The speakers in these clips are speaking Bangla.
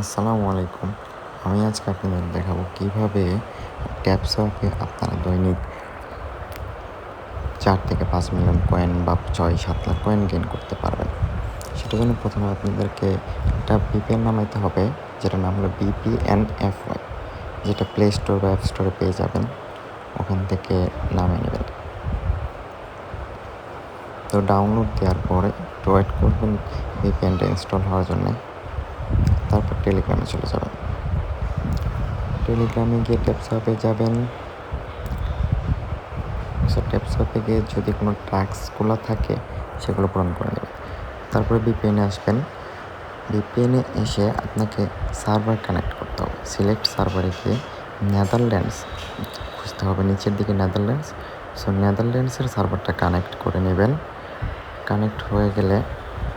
আসসালামু আলাইকুম। আমি আজকে আপনাদের দেখাবো কীভাবে ট্যাপসপে আপনারা দৈনিক চার থেকে পাঁচ মিলিয়ন কয়েন বা ছয় সাত লাখ কয়েন গেন করতে পারবেন। সেটার জন্য প্রথমে আপনাদেরকে একটা বিপিএন নামাইতে হবে, যেটার নাম হলো বিপিএন এফ ওয়াই যেটা প্লে স্টোর বা অ্যাপ স্টোরে পেয়ে যাবেন, ওখান থেকে নামিয়ে নেবেন। তো ডাউনলোড দেওয়ার পরে একটু ওয়েট করবেন ভিপিএনটা ইনস্টল হওয়ার জন্য। টেলিগ্রামে চলে যাবেন। টেলিগ্রামে গিয়ে ট্যাপসপে যাবেন। সো ট্যাপসপে গিয়ে যদি কোনো টাস্কগুলো থাকে, সেগুলো পূরণ করে নেবেন। তারপরে বিপিএনে আসবেন। বিপিএনে এসে আপনাকে সার্ভার কানেক্ট করতে হবে। সিলেক্ট সার্ভারে গিয়ে নেদারল্যান্ডস খুঁজতে হবে। নিচের দিকে নেদারল্যান্ডস। সো নেদারল্যান্ডসের সার্ভারটা কানেক্ট করে নেবেন। কানেক্ট হয়ে গেলে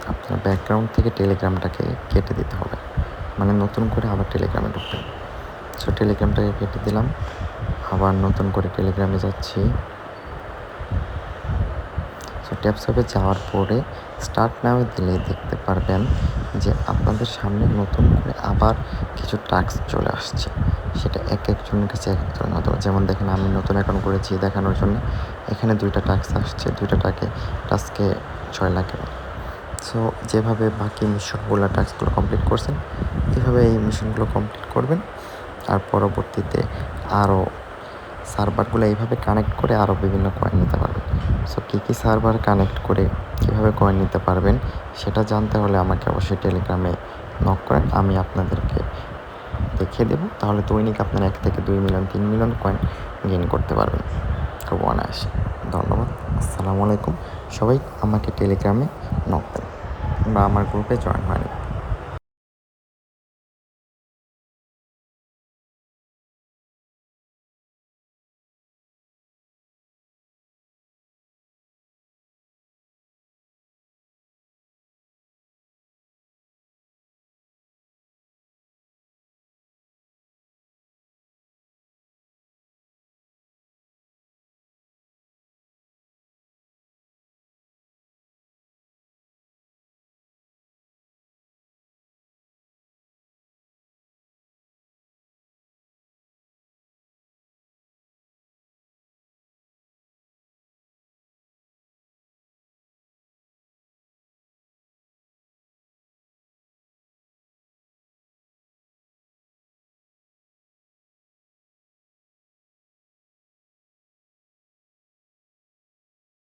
আপনার ব্যাকগ্রাউন্ড থেকে টেলিগ্রামটাকে কেটে দিতে হবে। মানে নতুন করে আবার টেলিগ্রামে ঢুকবেন সো টেলিগ্রামটাকে কেটে দিলাম। আবার নতুন করে টেলিগ্রামে যাচ্ছি। সো ট্যাপসপে যাওয়ার পরে স্টার্ট নাও দিলে দেখতে পারবেন যে আপনাদের সামনে নতুন করে আবার কিছু টাস্ক চলে আসছে। সেটা এক একজনের কাছে এক এক ধরনের হতে পারে যেমন দেখেন আমি নতুন অ্যাকাউন্ট করেছি দেখানোর জন্য। এখানে দুইটা টাস্ক আসছে। দুইটা টাকে টাস্কে ছয় লাখ সো যেভাবে বাকি মিশনগুলো টাস্কগুলো কমপ্লিট করছেন এভাবে এই মিশনগুলো কমপ্লিট করবেন। আর পরবর্তীতে আরও সার্ভারগুলো এইভাবে কানেক্ট করে আরও বিভিন্ন কয়েন নিতে পারবেন। সো কী কী সার্ভার কানেক্ট করে কীভাবে কয়েন নিতে পারবেন, সেটা জানতে হলে আমাকে অবশ্যই টেলিগ্রামে নক করেন, আমি আপনাদেরকে দেখিয়ে দেবো। তাহলে দৈনিক আপনারা এক থেকে দুই মিলিয়ন, তিন মিলিয়ন কয়েন গেইন করতে পারবেন। খুব আসে। ধন্যবাদ। আসসালামু আলাইকুম। সবাই আমাকে টেলিগ্রামে নক দেন বা আমার গ্রুপে জয়েন হয়ে নেবেন।